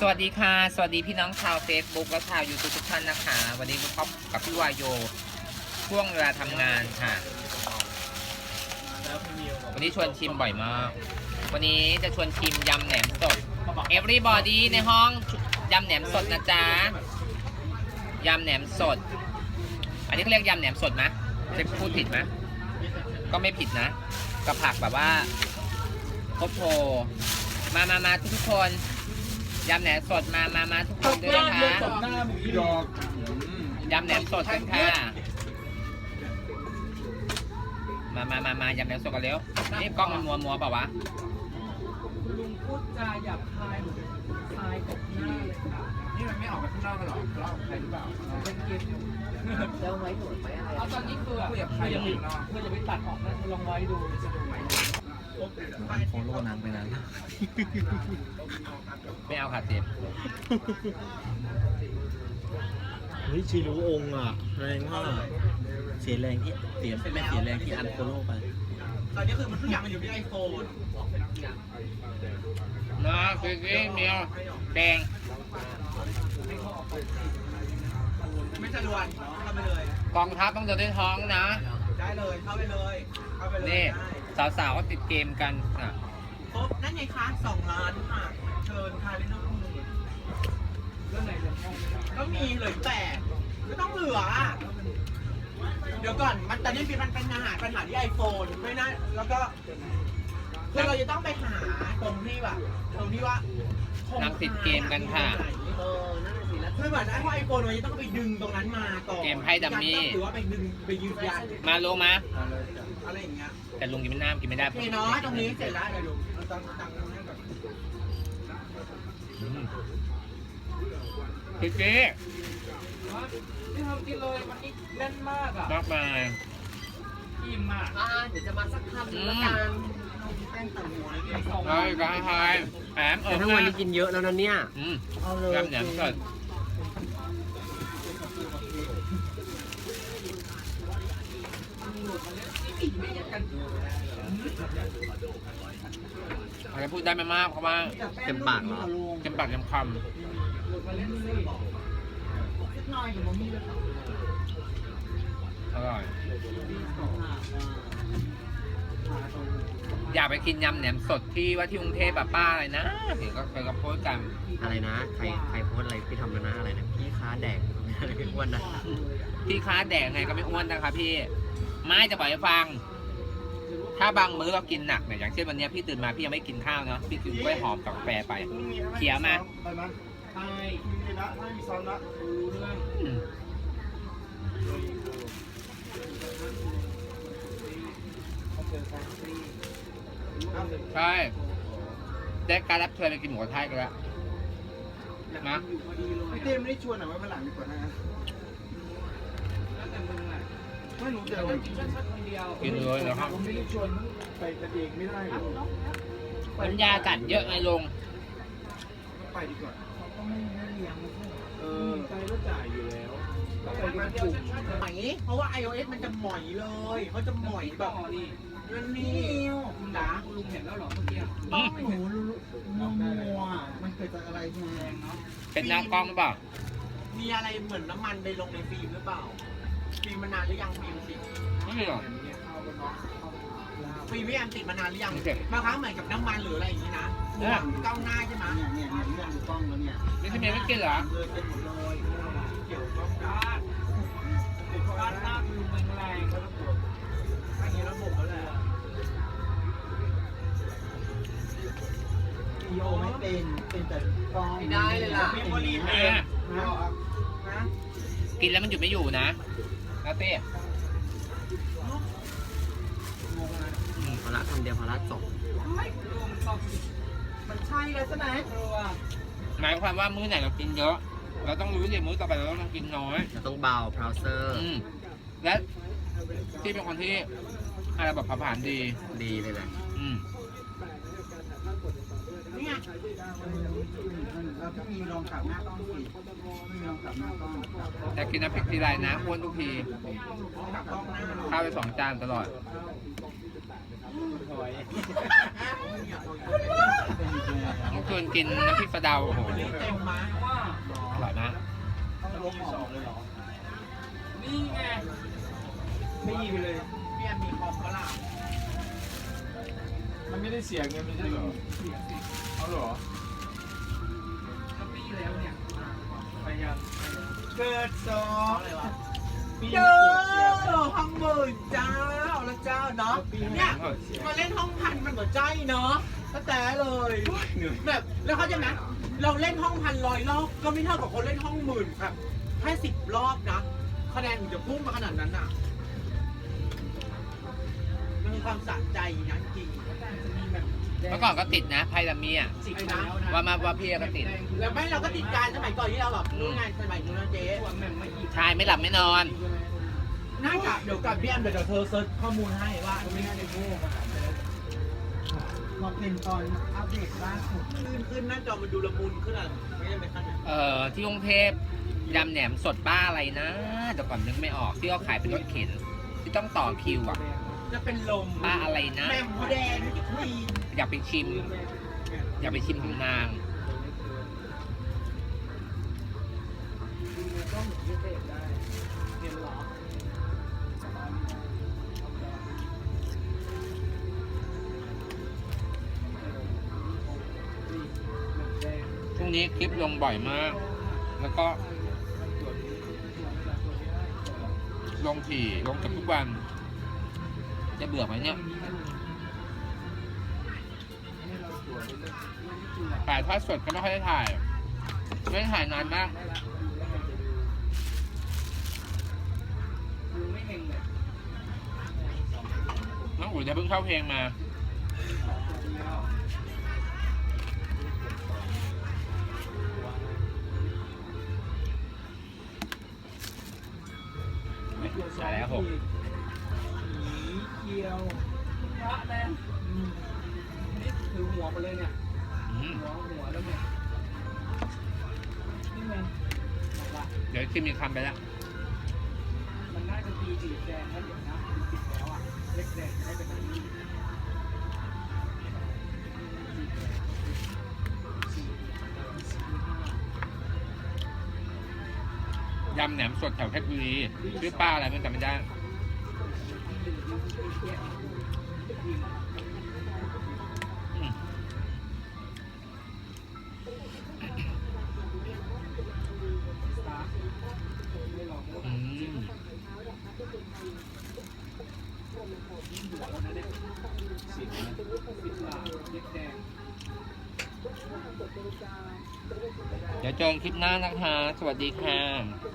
สวัสดีค่ะ สวัสดีพี่น้องชาว Facebook และชาว YouTube ทุกท่านนะคะ วันนี้พบกับพี่วายโยช่วงเวลาทำงานค่ะ วันนี้ชวนชิมบ่อยมาก วันนี้จะชวนชิมยำแหนมสด Everybody ในห้องยำแหนมสดนะจ๊ะยำแหนมสด อันนี้เขาเรียกยำแหนมสดไหมจะพูดผิดไหมก็ไม่ผิดนะ กับผักแบบว่าโคโพมามามาทุกทุกคน ยำแหนมสดมามามาทุกคนด้วยนะคะหน้าหมูดอกยำแหนมสดกันค่ะ มามามามายำแหนมสดกันเร็ว นี่กล้องมันมัวมัวๆเปล่าวะ ลุงพูดจาหยาบคายเหมือนคายตกหน้าเลยค่ะนี่มันไม่ออกไปข้างนอกกันหรอเราใครหรือเปล่าเป็นเกมอยู่แล้วไว้หนวดไว้อะไรเอาตอนนี้คือคุยกับใครเพื่ออจะยู่ไปข้างนอกเพื่อจะไปตัดออกนะลองไว้ดูจะดู ไหมโฟโล่นางไปนั้นไม่เอาค่ะเจ็บเฮ้ยชีรู้องค์อะ แรงมากเสียแรงที่เสียไม่เสียแรงที่อันโฟโล่ไปตอนนี้คือมันทุกอย่างมันอยู่ที่ไอโฟนนะคือกี้เมียวแดงไม่สะดวกเข้าไปเลย กองทัพต้องเดินด้วยท้องนะ ได้เลยเข้าไปเลยเข้าไปเลยนี่ได้ สาวๆก็ติดเกมกันอะครบนั่นไงคะสองล้านค่ะ เชิญค่ะเล่นน้องมือเรื่องไหนเรื่องห้องก็มีเหลือแต่ก็ต้องเหลืออะเดี๋ยวก่อนมันตอนนี้มันเป็นปัญหาปัญหาที่ไอโฟนไม่น่าแล้วก็คือเราจะต้องไปหาตรงที่แบบตรงที่ว่านั่งติดเกมกันค่ะ เออนั่นน่ะสิแล้ว คือเหมือนไอ้พวกไอโฟนมันจะต้องไปดึงตรงนั้นมาก่อนเกมไพ่ดัมมี่ หรือว่าไปดึงไปยืนยันมาลงมา อะไรอย่างเงี้ยแต่ลุงกินไม่น้ำกินไม่ได้โอเคเนาะตรงนี้เสร็จแล้วเดี๋ยวดูเอาตังค์ตังค์ให้ก่อนอืมคือกี้ที่ทำกินเลยวันนี้แน่นมากอะมากมายอิ่มมากอ่าเดี๋ยวจะมาสักคำอืละมกันแป้งตังหัวเลยไอ้สองเฮ้ยกระหายแหมเอแต่อทั้งวันนี้กินเยอะแล้วนะเนี่ย อืมเอาเลยยำแหนมสด อาจจะพูดได้ไม่มากเพราะว่าเต็มปากเหรอเต็มปากเต็มคำอร่อย อยากไปกินยำแหนมสดที่ว่าที่กรุงเทพแบบป้าอะไรนะเห็นก็เคยก็โพสต์กัน อะไรนะ ใครใครโพสต์อะไรพี่ทำแล้วนะอะไรนะพี่ค้าแดกอะไรพี่อ้วนนะพี่ค้าแดกไงก็ไม่อ้วนนะคะพี่ ไม่จะบอกให้ฟัง ถ้าบางมื้อเรากินหนักเนี่ยอย่างเช่นวันเนี้ยพี่ตื่นมาพี่ยังไม่กินข้าวเนาะพี่กินกล้วยหอมกับกาแฟไปเขียวมาไปมั้ยใช่มีละไม่มีซ้อมละ ใช่ได้การรับเชิญไปกินหมูกระทะกันแล้วนะอยู่พอดีเลยพี่เต้ไม่ได้ชวนหน่อยว่ามันหลังดีกว่านะแล้วแต่มึงอะไม่รู้เดี๋แต่ยวว่ากินชัดๆคนเดียวกินเลยนะครับผมไม่ได้ชวนไปกันเองไม่ได้หรอกน้ำยากัดเยอะไงลง ไปดีกว่าก็ไม่ไม่เลี้ยงเออใจก็จ่ายอยู่แล้วก็ไปไปกักันนกกลุ่ลุ่มมไหมเพราะว่า iOS มันจะหมอยเลยเขาจะหมอยแบบต่อนี่ นั่นนี่คุณหนาคุณลุงเห็นแล้วเหรอเมื่อกี้อืมหนูมัวมัวมันเกิดจากอะไรแทแดนงเนาะเป็นหน้ากล้องหรือเปล่ามีอะไรเหมือนน้ำมันไปลงในฟิล์มหรือเปล่า ฟิล์มมานานหรือยังฟิล์มติดไม่มีหรอกฟิล์มพี่แอมติดมานานหรือยังไม่เสร็จบางครั้งเหมือนกับน้ำมันหรืออะไรอย่างนี้นะหมวกกล้องหน้าใช่ไหมเนี่ยเนี่ยเนี่ยเรื่องดูกล้องแล้วเนี่ยนี่ทำไมไม่กินเหรอเลยเป็นหมดเลยเกี่ยวกับด้านด้านหน้าคุณลุงแรงๆก็ต้องปวด วิดีโอไม่เป็น เป็นแต่กล้องไม่ได้เลยล่ะ มีบริแม่เวณนะกินแล้วมันหยุดไม่อยู่นะนะเต้พอละคำเดียวพอละจบลุงชอบมันใช่แล้วใช่ไหมครัวหมายความว่ามื้อไหนเรากินเยอะ เราต้องรู้สิมื้อต่อไปเราต้องกินน้อยเราต้องเบาพราวเซอร์ อืมและ ที่เป็นคนที่อะไรแบบผ่านๆดี ดีเลยแหละอืมนี่ไงเราต้องมีรองกลับหน้ากล้องสิมีรองกลับหน้ากล้องแต่กินน้ำพริกทีไรนะอ้วนทุกทีกลับกล้องหน้าข้าวไปสองจานตลอดอถอยต้องชวนกินน้ำพริกสะเดาโอ้โหเต็มมาว่าอร่อยมากลงออกเลยเหรอนี่ไง ไม่ยิงไปเลยเมียมีคอมก็ล่ะมันไม่ได้เสียเงินไม่ใช่เหรอเสียสิเอาเหรอก็ปีแล้วเนี่ยพยายามเกิดสองอะไรวะปีเจอห้องหมื่นจ้าเอาละจ้าเนาะเนี่ยมาเล่นห้องพันมันเหมือนใจเนาะก็แต่เลยแบบแล้วเขาใจะไหมเราเล่นห้องพันร้อยรอบก็ไม่เท่ากับคนเล่นห้องหมื่นครับแค่สิบรอบนะ คะแนนถึงจะพุ่งมาขนาดนั้นน่ะ มันมีความสะใจนะจริงเมื่อก่อนก็ติดนะไพรามีอะจิกแล้วนะว่ามาว่าพี่ก็ติด แล้วไม่เราก็ติดการสมัยก่อนที่เราแบบนู้นไงสมัยนู้นนะเจ๊ตัวแม่งไม่ยิงชายไม่หลับไม่นอนน่าจะเดี๋ยวกับพี่แอมเดี๋ยวเธอเซิร์ชข้อมูลให้ว่าไม่น่าจะโง่ขนาดนั้นมาเป็นตอนอัปเดตล่าสุดขึ้นขึ้นหน้าจอมันดูละมุนขึ้นอะไม่ได้เป็นขั้นนั้นเอ่อที่กรุงเทพยำแหนมสดป้าอะไรนะแต่ก่อนนึกไม่ออกที่เขาขายเป็นรถเข็นที่ต้องต่อคิวอะ จะเป็นลมป้าอะไรนะแม่หมูแดงที่คลีนอยากไปชิม อยากไปชิมของนางก็หมุนยืดเตะได้เห็นหรอช่วงนี้คลิปลงบ่อยมาก แล้วก็ ลงถี่ลงกับทุกวัน จะเบื่อไหมเนี่ยถ่ายทอดสดก็ไม่ค่อยได้ถ่ายไม่ได้ถ่ายนานมากน้องอุ๋ยจะเพิ่งเข้าเพลงมาใช่แล้วหก เขียวพระแน่นี่ถือหัวไปเลยเนี่ย อืมหัวหัวแล้วเนี่ยนี่มันบอกว่าเดี๋ยวคิมมีคำไปแล้วมันน่าจะตีสีแดงแล้วเดี๋ยวนะติดแล้วอะ เล็กแดงจะได้เป็นอันนี้สี่สี่ห้ายำแหนมสดแถวเพชรบุรีชื่อป้าอะไรไม่จำไม่ได้ เดี๋ยวเจอกันคลิปหน้านะคะ สวัสดีค่ะ